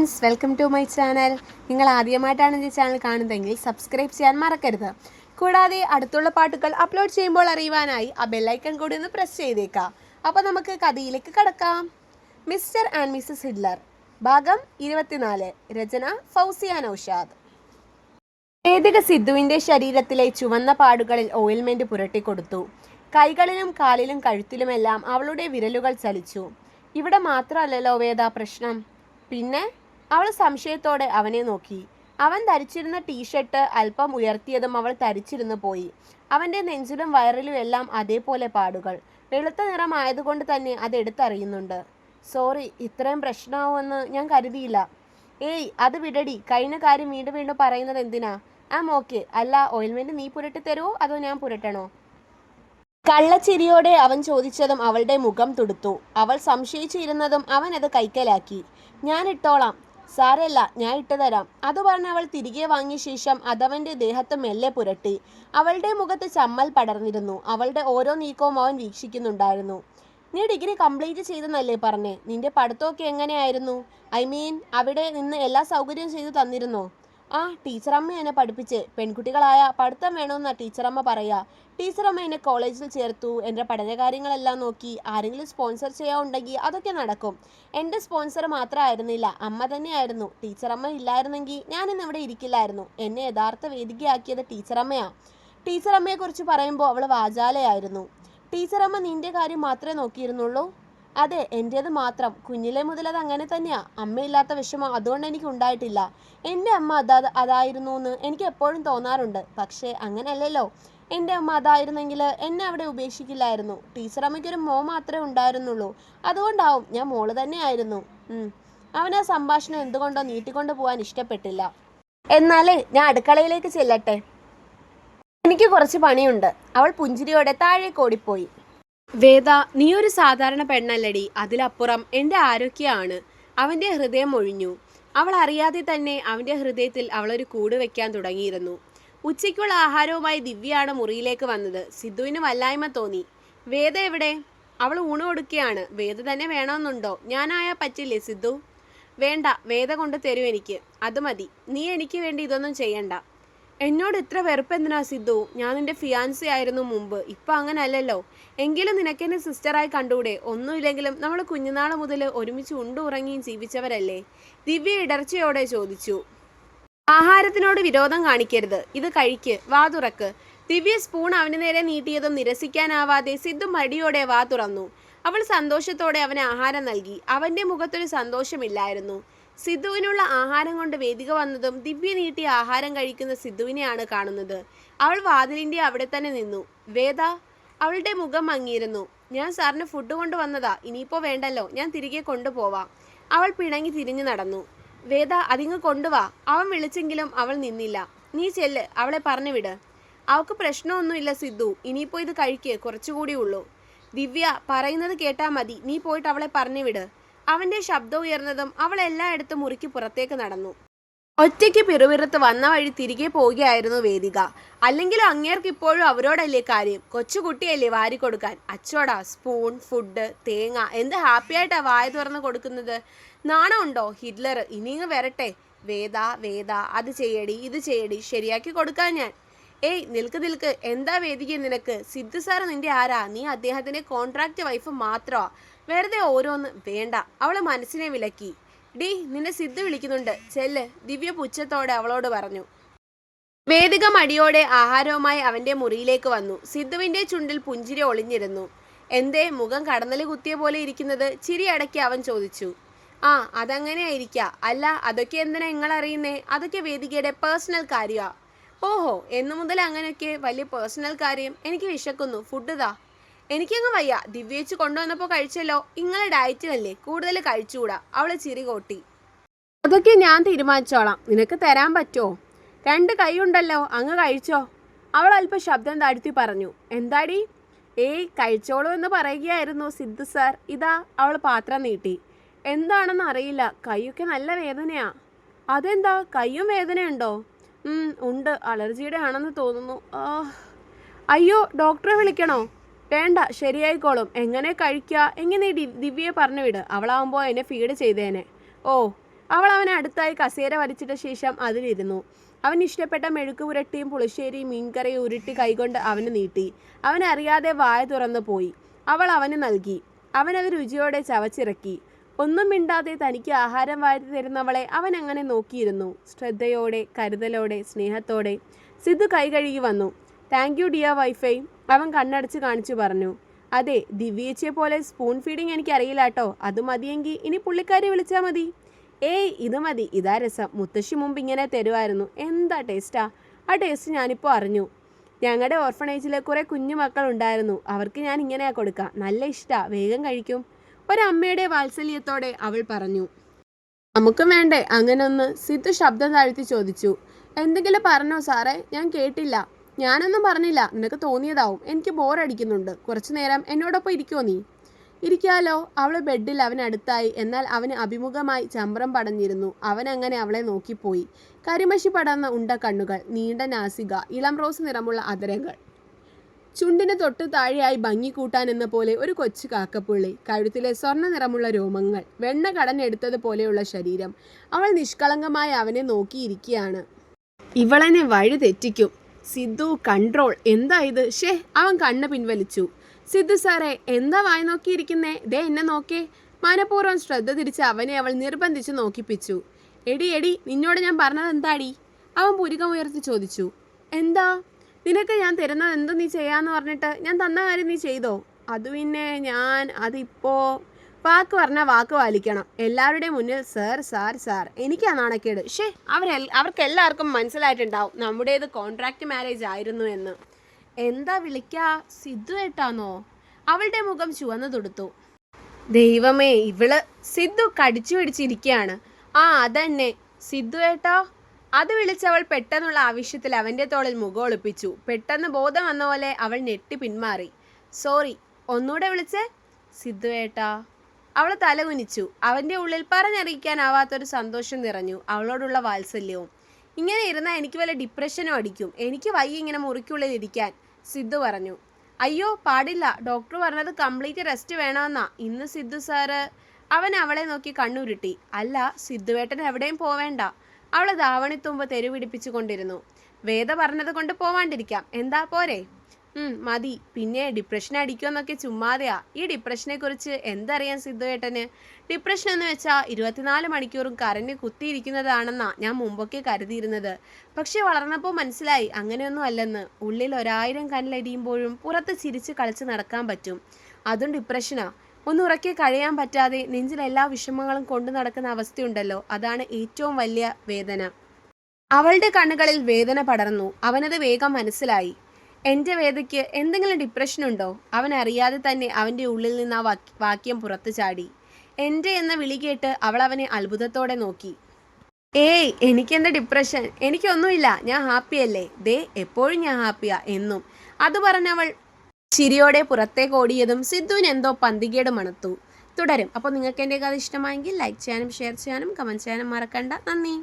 Friends welcome to my channel നിങ്ങൾ ആദ്യമായിട്ടാണ് ഈ ചാനൽ കാണുന്നതെങ്കിൽ സബ്സ്ക്രൈബ് ചെയ്യാൻ മറക്കരുത്. കൂടാതെ അടുത്തുള്ള പാട്ടുകൾ അപ്ലോഡ് ചെയ്യുമ്പോൾ അറിയുവാനായി ആ ബെല്ലൈക്കൺ കൂടി ഒന്ന് പ്രസ് ചെയ്തേക്കാം. അപ്പോൾ നമുക്ക് കഥയിലേക്ക് കടക്കാം. മിസ്റ്റർ ആൻഡ് മിസ്സസ് ഹിഡ്ലർ ഭാഗം ഇരുപത്തിനാല് രചന ഫൗസിയ നൌഷാദ്. വേദിക സിദ്ധുവിന്റെ ശരീരത്തിലെ ചുവന്ന പാടുകളിൽ ഓയിൽമെന്റ് പുരട്ടിക്കൊടുത്തു കൈകളിലും കാലിലും കഴുത്തിലുമെല്ലാം അവളുടെ വിരലുകൾ ചലിച്ചു. ഇവിടെ മാത്രമല്ലല്ലോ വേദ പ്രശ്നം. പിന്നെ അവൾ സംശയത്തോടെ അവനെ നോക്കി. അവൻ ധരിച്ചിരുന്ന ടീഷർട്ട് അല്പം ഉയർത്തിയതും അവൾ ധരിച്ചിരുന്നു പോയി. അവന്റെ നെഞ്ചിലും വയറിലും എല്ലാം അതേപോലെ പാടുകൾ. വെളുത്ത നിറമായതുകൊണ്ട് തന്നെ അത് എടുത്തറിയുന്നുണ്ട്. സോറി ഇത്രയും പ്രശ്നമാവുമെന്ന് ഞാൻ കരുതിയില്ല. ഏയ് അത് വിടടി. കഴിഞ്ഞ കാര്യം വീണ്ടും വീണ്ടും പറയുന്നത് എന്തിനാ? ആം ഓക്കെ. അല്ല ഓയിൽമെന്റ് നീ പുരട്ടി തരുമോ അതോ ഞാൻ പുരട്ടണോ? കള്ളച്ചിരിയോടെ അവൻ ചോദിച്ചതും അവളുടെ മുഖം തുടുത്തു. അവൾ സംശയിച്ചിരുന്നതും അവൻ അത് കൈക്കലാക്കി. ഞാൻ ഇട്ടോളാം സാരല്ല ഞാൻ ഇട്ടുതരാം. അത് പറഞ്ഞ് അവൾ തിരികെ വാങ്ങിയ ശേഷം അതവന്റെ ദേഹത്ത് മെല്ലെ പുരട്ടി. അവളുടെ മുഖത്ത് ചമ്മൽ പടർന്നിരുന്നു. അവളുടെ ഓരോ നീക്കവും അവൻ വീക്ഷിക്കുന്നുണ്ടായിരുന്നു. നീ ഡിഗ്രി കംപ്ലീറ്റ് ചെയ്തെന്നല്ലേ പറഞ്ഞേ? നിന്റെ പഠിത്തമൊക്കെ എങ്ങനെയായിരുന്നു? ഐ മീൻ അവിടെ നിന്ന് എല്ലാ സൗകര്യവും ചെയ്തു തന്നിരുന്നോ? ആ ടീച്ചറമ്മ എന്നെ പഠിപ്പിച്ച്. പെൺകുട്ടികളായ പഠിത്തം വേണമെന്നാ ടീച്ചറമ്മ പറയാ. ടീച്ചറമ്മ എന്നെ കോളേജിൽ ചേർത്തു. എന്റെ പഠനകാര്യങ്ങളെല്ലാം നോക്കി ആരെങ്കിലും സ്പോൺസർ ചെയ്യാനുണ്ടെങ്കിൽ അതൊക്കെ നടക്കും. എന്റെ സ്പോൺസർ മാത്രമായിരുന്നില്ല. അമ്മ തന്നെയായിരുന്നു. ടീച്ചറമ്മ ഇല്ലായിരുന്നെങ്കിൽ ഞാൻ ഇന്ന് ഇവിടെ ഇരിക്കില്ലായിരുന്നു. എന്നെ യഥാർത്ഥ വേദികയാക്കിയത് ടീച്ചറമ്മയാണ് ടീച്ചറമ്മയെക്കുറിച്ച് പറയുമ്പോൾ അവൾ വാചാലയായിരുന്നു. ടീച്ചറമ്മ നിന്റെ കാര്യം മാത്രമേ നോക്കിയിരുന്നുള്ളൂ? അതെ എന്റേത് മാത്രം. കുഞ്ഞിലെ മുതൽ അത് അങ്ങനെ തന്നെയാ. അമ്മയില്ലാത്ത വിഷമം അതുകൊണ്ട് എനിക്ക് ഉണ്ടായിട്ടില്ല. എന്റെ അമ്മ അതാ അതായിരുന്നു എന്ന് എനിക്ക് എപ്പോഴും തോന്നാറുണ്ട്. പക്ഷേ അങ്ങനെയല്ലല്ലോ. എന്റെ അമ്മ അതായിരുന്നെങ്കിൽ എന്നെ അവിടെ ഉപേക്ഷിക്കില്ലായിരുന്നു. ടീച്ചർ അമ്മയ്ക്കൊരു മോ മാത്രമേ ഉണ്ടായിരുന്നുള്ളൂ. അതുകൊണ്ടാവും ഞാൻ മോൾ തന്നെയായിരുന്നു. അവൻ ആ സംഭാഷണം എന്തുകൊണ്ടോ നീട്ടിക്കൊണ്ടു പോകാൻ ഇഷ്ടപ്പെട്ടില്ല. എന്നാലേ ഞാൻ അടുക്കളയിലേക്ക് ചെല്ലട്ടെ. എനിക്ക് കുറച്ച് പണിയുണ്ട്. അവൾ പുഞ്ചിരിയോടെ താഴേക്ക് ഓടിപ്പോയി. വേദ നീ ഒരു സാധാരണ പെണ്ണല്ലടി. അതിലപ്പുറം എന്റെ ആരോഗ്യമാണ് അവന്റെ ഹൃദയം ഒഴിഞ്ഞു. അവൾ അറിയാതെ തന്നെ അവന്റെ ഹൃദയത്തിൽ അവളൊരു കൂട് വെക്കാൻ തുടങ്ങിയിരുന്നു. ഉച്ചയ്ക്കുള്ള ആഹാരവുമായി ദിവ്യയാണ് മുറിയിലേക്ക് വന്നത്. സിദ്ധുവിന് വല്ലായ്മ തോന്നി. വേദ എവിടെ? അവൾ ഊണ് കൊടുക്കുകയാണ്. വേദ തന്നെ വേണമെന്നുണ്ടോ? ഞാനായാ പറ്റില്ലേ സിദ്ധു? വേണ്ട. വേദ കൊണ്ട് തരൂ എനിക്ക്. അത് മതി. നീ എനിക്ക് വേണ്ടി ഇതൊന്നും ചെയ്യണ്ട. എന്നോട് ഇത്ര വെറുപ്പ് എന്തിനാ സിദ്ധു? ഞാൻ നിന്റെ ഫിയാൻസി ആയിരുന്നു മുമ്പ്. ഇപ്പൊ അങ്ങനെ അല്ലല്ലോ എങ്കിലും നിനക്കെന്നെ സിസ്റ്ററായി കണ്ടൂടെ ഒന്നുമില്ലെങ്കിലും നമ്മൾ കുഞ്ഞുനാൾ മുതൽ ഒരുമിച്ച് ഉണ്ടുറങ്ങിയും ജീവിച്ചവരല്ലേ? ദിവ്യ ഇടർച്ചയോടെ ചോദിച്ചു. ആഹാരത്തിനോട് വിരോധം കാണിക്കരുത്. ഇത് കഴിക്ക്. വാ തുറക്ക്. ദിവ്യ സ്പൂൺ അവന് നേരെ നീട്ടിയതും നിരസിക്കാനാവാതെ സിദ്ധു മടിയോടെ വാ തുറന്നു. അവൾ സന്തോഷത്തോടെ അവന് ആഹാരം നൽകി. അവന്റെ മുഖത്തൊരു സന്തോഷമില്ലായിരുന്നു. സിദ്ധുവിനുള്ള ആഹാരം കൊണ്ട് വേദിക വന്നതും ദിവ്യ നീട്ടി ആഹാരം കഴിക്കുന്ന സിദ്ധുവിനെയാണ് കാണുന്നത്. അവൾ വാതിലിന്റെ അവിടെ തന്നെ നിന്നു. വേദ അവളുടെ മുഖം മങ്ങിയിരുന്നു. ഞാൻ സാറിന് ഫുഡ് കൊണ്ടുവന്നതാ ഇനിയിപ്പോൾ വേണ്ടല്ലോ. ഞാൻ തിരികെ കൊണ്ടുപോവാം. അവൾ പിണങ്ങി തിരിഞ്ഞു നടന്നു. വേദ അതിങ്ങ് കൊണ്ടുവാ. അവൻ വിളിച്ചെങ്കിലും അവൾ നിന്നില്ല. നീ ചെല്ല്. അവളെ പറഞ്ഞു വിട്. അവൾക്ക് പ്രശ്നമൊന്നുമില്ല സിദ്ധു. ഇനിയിപ്പോൾ ഇത് കഴിക്കേ. കുറച്ചുകൂടി ഉള്ളൂ. ദിവ്യ പറയുന്നത് കേട്ടാൽ മതി. നീ പോയിട്ട് അവളെ പറഞ്ഞു വിട്. അവന്റെ ശബ്ദം ഉയർന്നതും അവൾ എല്ലായിടത്തും മുറിക്ക് പുറത്തേക്ക് നടന്നു. ഒറ്റയ്ക്ക് പിറുപിറുത്ത് വന്ന വഴി തിരികെ പോവുകയായിരുന്നു വേദിക. അല്ലെങ്കിലും അങ്ങേർക്ക് ഇപ്പോഴും അവരോടല്ലേ കാര്യം? കൊച്ചുകുട്ടിയല്ലേ വാരി കൊടുക്കാൻ അച്ചോടാ സ്പൂൺ ഫുഡ് തേങ്ങ എന്ത് ഹാപ്പി ആയിട്ടാ വായ തുറന്ന് കൊടുക്കുന്നത്? നാണമുണ്ടോ? ഹിറ്റ്ലർ ഇനിയും വരട്ടെ. വേദ വേദ അത് ചെയ്യടി ഇത് ചെയ്യടി ശരിയാക്കി കൊടുക്കാൻ ഞാൻ. ഏയ് നിൽക്ക് നിൽക്ക്. എന്താ വേദിക നിനക്ക്? സിദ്ധു സാർ നിന്റെ ആരാ? നീ അദ്ദേഹത്തിന്റെ കോൺട്രാക്ട് വൈഫ് മാത്രമാ. വെറുതെ ഓരോന്ന് വേണ്ട. അവൾ മനസ്സിനെ വിലക്കി. ഡി നിന്നെ സിദ്ധു വിളിക്കുന്നുണ്ട്. ചെല്ല്. ദിവ്യ പുച്ഛത്തോടെ അവളോട് പറഞ്ഞു. വേദിക മടിയോടെ ആഹാരവുമായി അവന്റെ മുറിയിലേക്ക് വന്നു. സിദ്ധുവിന്റെ ചുണ്ടിൽ പുഞ്ചിരി ഒളിഞ്ഞിരുന്നു. എന്തേ മുഖം കടന്നൽ കുത്തിയ പോലെ ഇരിക്കുന്നത്? ചിരി അടക്കി അവൻ ചോദിച്ചു. ആ അതങ്ങനെയായിരിക്ക അല്ല അതൊക്കെ എന്തിനാ നിങ്ങൾ അറിയുന്നേ? അതൊക്കെ വേദികയുടെ പേഴ്സണൽ കാര്യമാ ഓഹോ എന്നു മുതൽ അങ്ങനെയൊക്കെ വലിയ പേഴ്സണൽ കാര്യം. എനിക്ക് വിശക്കുന്നു. ഫുഡ് താ എനിക്കങ്ങ് വയ്യ. ദിവ്യേച്ച് കൊണ്ടുവന്നപ്പോൾ കഴിച്ചല്ലോ. ഇങ്ങളെ ഡയറ്റിനല്ലേ കൂടുതൽ കഴിച്ചുകൂടാ അവളെ ചിരി കോട്ടി. അതൊക്കെ ഞാൻ തീരുമാനിച്ചോളാം. നിനക്ക് തരാൻ പറ്റുമോ രണ്ട് കൈയുണ്ടല്ലോ. അങ്ങ് കഴിച്ചോ? അവൾ അല്പം ശബ്ദം താഴ്ത്തി പറഞ്ഞു. എന്താടി? ഏയ് കഴിച്ചോളൂ എന്ന് പറയുകയായിരുന്നു സിദ്ധു സാർ. ഇതാ അവൾ പാത്രം നീട്ടി. എന്താണെന്ന് അറിയില്ല. കൈയൊക്കെ നല്ല വേദനയാ. അതെന്താ? കൈയും വേദനയുണ്ടോ? ഉണ്ട്. അലർജിയുടെ ആണെന്ന് തോന്നുന്നു. അയ്യോ ഡോക്ടറെ വിളിക്കണോ? വേണ്ട ശരിയായിക്കോളും. എങ്ങനെ കഴിക്കുക എങ്ങനെ ദിവ്യയെ പറഞ്ഞു വിട്? അവളാവുമ്പോൾ എന്നെ ഫീഡ് ചെയ്തേനെ. ഓ അവൾ അവനെ അടുത്തായി കസേര വലിച്ചിട്ട ശേഷം അതിലിരുന്നു. അവൻ ഇഷ്ടപ്പെട്ട മെഴുക്ക് പുരട്ടിയും പുളിശ്ശേരിയും മീൻകറിയും ഉരുട്ടി കൈകൊണ്ട് അവന് നീട്ടി. അവൻ അറിയാതെ വായ തുറന്നു പോയി. അവൾ അവന് നൽകി. അവനത് രുചിയോടെ ചവച്ചിറക്കി. ഒന്നും മിണ്ടാതെ തനിക്ക് ആഹാരം വാരി തരുന്നവളെ അവൻ അങ്ങനെ നോക്കിയിരുന്നു. ശ്രദ്ധയോടെ കരുതലോടെ സ്നേഹത്തോടെ സിദ്ധു കൈ കഴുകി വന്നു. താങ്ക് യു ഡിയർ വൈഫൈ അവൻ കണ്ണടച്ച് കാണിച്ചു പറഞ്ഞു. അതെ ദിവ്യേച്ചിയെ പോലെ സ്പൂൺ ഫീഡിങ് എനിക്ക് അറിയില്ല കേട്ടോ. അത് മതിയെങ്കിൽ ഇനി പുള്ളിക്കാരി വിളിച്ചാൽ മതി. ഏയ് ഇത് മതി. ഇതാ രസം. മുത്തശ്ശി മുമ്പ് ഇങ്ങനെ തരുമായിരുന്നു എന്താ ടേസ്റ്റാ ആ? ടേസ്റ്റ് ഞാനിപ്പോൾ അറിഞ്ഞു. ഞങ്ങളുടെ ഓർഫണേജിൽ കുറേ കുഞ്ഞു മക്കൾ ഉണ്ടായിരുന്നു അവർക്ക് ഞാൻ ഇങ്ങനെയാ കൊടുക്കുക നല്ല ഇഷ്ടാ. വേഗം കഴിക്കും. ഒരമ്മയുടെ വാത്സല്യത്തോടെ അവൾ പറഞ്ഞു. നമുക്കും വേണ്ടേ? അങ്ങനെ ഒന്ന് സിദ്ധു ശബ്ദം താഴ്ത്തി ചോദിച്ചു. എന്തെങ്കിലും പറഞ്ഞോ സാറേ? ഞാൻ കേട്ടില്ല. ഞാനൊന്നും പറഞ്ഞില്ല. നിനക്ക് തോന്നിയതാവും. എനിക്ക് ബോറടിക്കുന്നുണ്ട്. കുറച്ചു നേരം എന്നോടൊപ്പം ഇരിക്കുമോ നീ? ഇരിക്കാലോ. അവൾ ബെഡിൽ അവനടുത്തായി എന്നാൽ അവന് അഭിമുഖമായി ചമ്പ്രം പടഞ്ഞിരുന്നു. അവൻ അങ്ങനെ അവളെ നോക്കിപ്പോയി. കരിമഷി പടർന്ന ഉണ്ട കണ്ണുകൾ നീണ്ട നാസിക ഇളം റോസ് നിറമുള്ള അതരങ്ങൾ. ചുണ്ടിന് തൊട്ട് താഴെയായി ഭംഗി കൂട്ടാനെന്ന പോലെ ഒരു കൊച്ചു കാക്കപ്പുള്ളി കഴുത്തിലെ സ്വർണ നിറമുള്ള രോമങ്ങൾ വെണ്ണ കടഞ്ഞെടുത്തതുപോലെയുള്ള ശരീരം. അവൾ നിഷ്കളങ്കമായി അവനെ നോക്കിയിരിക്കുകയാണ്. ഇവളെന്നെ വഴി തെറ്റിക്കും. സിദ്ധു കൺട്രോൾ എന്താ ഇത്? ഷേ അവൻ കണ്ണ് പിൻവലിച്ചു. സിദ്ധു സാറേ എന്താ വായി നോക്കിയിരിക്കുന്നേ? ദേ എന്നെ നോക്കേ. മനഃപൂർവം ശ്രദ്ധ തിരിച്ച് അവനെ അവൾ നിർബന്ധിച്ച് നോക്കിപ്പിച്ചു. എടി എടി നിന്നോട് ഞാൻ പറഞ്ഞത് എന്താടി? അവൻ പുരികമുയർത്തി ചോദിച്ചു. എന്താ? നിനക്ക് ഞാൻ തരുന്നത് എന്ത് നീ ചെയ്യാന്ന് പറഞ്ഞിട്ട് ഞാൻ തന്ന കാര്യം നീ ചെയ്തോ? അത് പിന്നെ ഞാൻ അതിപ്പോ വാക്ക് പറഞ്ഞാൽ വാക്ക് പാലിക്കണം. എല്ലാവരുടെയും മുന്നിൽ സാർ സാർ സാർ. എനിക്കാ നാണക്കേട്. ഷേ അവർ അവർക്ക് എല്ലാവർക്കും മനസ്സിലായിട്ടുണ്ടാവും നമ്മുടേത് കോൺട്രാക്ട് മാരേജ് ആയിരുന്നു എന്ന്. എന്താ വിളിക്കാ? സിദ്ധു ഏട്ടാന്നോ? അവളുടെ മുഖം ചുവന്നു തൊടുത്തു. ദൈവമേ ഇവൾ സിദ്ധു കടിച്ചു പിടിച്ചിരിക്കുകയാണ് ആ അതന്നെ. സിദ്ധു ഏട്ടാ അത് വിളിച്ചവൾ പെട്ടെന്നുള്ള ആവശ്യത്തിൽ അവന്റെ തോളിൽ മുഖം ഒളിപ്പിച്ചു. പെട്ടെന്ന് ബോധം വന്ന പോലെ അവൾ ഞെട്ടി പിന്മാറി. സോറി ഒന്നുകൂടെ വിളിച്ചേ? സിദ്ധു ഏട്ടാ. അവൾ തലകുനിച്ചു. അവന്റെ ഉള്ളിൽ പറഞ്ഞറിയിക്കാനാവാത്തൊരു സന്തോഷം നിറഞ്ഞു അവളോടുള്ള വാത്സല്യവും. ഇങ്ങനെ ഇരുന്നാൽ എനിക്ക് വല്ല ഡിപ്രഷനും അടിക്കും. എനിക്ക് വയ്യ ഇങ്ങനെ മുറിക്കുള്ളിൽ ഇരിക്കാൻ സിദ്ധു പറഞ്ഞു. അയ്യോ പാടില്ല. ഡോക്ടർ പറഞ്ഞത് കംപ്ലീറ്റ് റെസ്റ്റ് വേണമെന്നാ. ഇന്ന് സിദ്ധു സാറ് അവൻ അവളെ നോക്കി കണ്ണുരുട്ടി. അല്ല സിദ്ധുവേട്ടൻ എവിടെയും പോവേണ്ട. അവൾ ധാവണിത്തുമ്പ് തെരുവിടിപ്പിച്ചു കൊണ്ടിരുന്നു വേദ പറഞ്ഞത് കൊണ്ട് പോവാണ്ടിരിക്കാം. എന്താ പോരെ? മതി. പിന്നെ ഡിപ്രഷൻ അടിക്കുമെന്നൊക്കെ ചുമ്മാതെയാ. ഈ ഡിപ്രഷനെ കുറിച്ച് എന്തറിയാൻ സിദ്ധുവേട്ടന് ഡിപ്രഷൻ എന്ന് വെച്ചാൽ ഇരുപത്തിനാല് മണിക്കൂറും കരഞ്ഞ് കുത്തിയിരിക്കുന്നതാണെന്നാ ഞാൻ മുമ്പൊക്കെ കരുതിയിരുന്നത്. പക്ഷെ വളർന്നപ്പോൾ മനസ്സിലായി അങ്ങനെയൊന്നും അല്ലെന്ന്. ഉള്ളിൽ ഒരായിരം കല്ലടിയുമ്പോഴും പുറത്ത് ചിരിച്ച് കളിച്ച് നടക്കാൻ പറ്റും. അതും ഡിപ്രഷനാ ഒന്ന് ഉറക്കെ കഴിയാൻ പറ്റാതെ നെഞ്ചിൽ എല്ലാ വിഷമങ്ങളും കൊണ്ടു നടക്കുന്ന അവസ്ഥയുണ്ടല്ലോ. അതാണ് ഏറ്റവും വലിയ വേദന. അവളുടെ കണ്ണുകളിൽ വേദന പടർന്നു. അവനത് വേഗം മനസ്സിലായി. എന്റെ വേദയ്ക്ക് എന്തെങ്കിലും ഡിപ്രഷൻ ഉണ്ടോ? അവൻ അറിയാതെ തന്നെ അവന്റെ ഉള്ളിൽ നിന്ന് ആ വാക്യം പുറത്തു ചാടി. എന്റെ എന്ന വിളി കേട്ട് അവൾ അവനെ അത്ഭുതത്തോടെ നോക്കി. ഏയ് എനിക്കെന്താ ഡിപ്രഷൻ എനിക്കൊന്നുമില്ല ഞാൻ ഹാപ്പിയല്ലേ ദേ എപ്പോഴും ഞാൻ ഹാപ്പിയാ എന്നും. അത് പറഞ്ഞവൾ ചിരിയോടെ പുറത്തേക്ക് ഓടിയതും സിദ്ധുവിന് എന്തോ പന്തികേട് മണത്തു. തുടരും. അപ്പോൾ നിങ്ങൾക്ക് എന്റെ കഥ ഇഷ്ടമായെങ്കിൽ ലൈക്ക് ചെയ്യാനും ഷെയർ ചെയ്യാനും കമന്റ് ചെയ്യാനും മറക്കണ്ട. നന്ദി.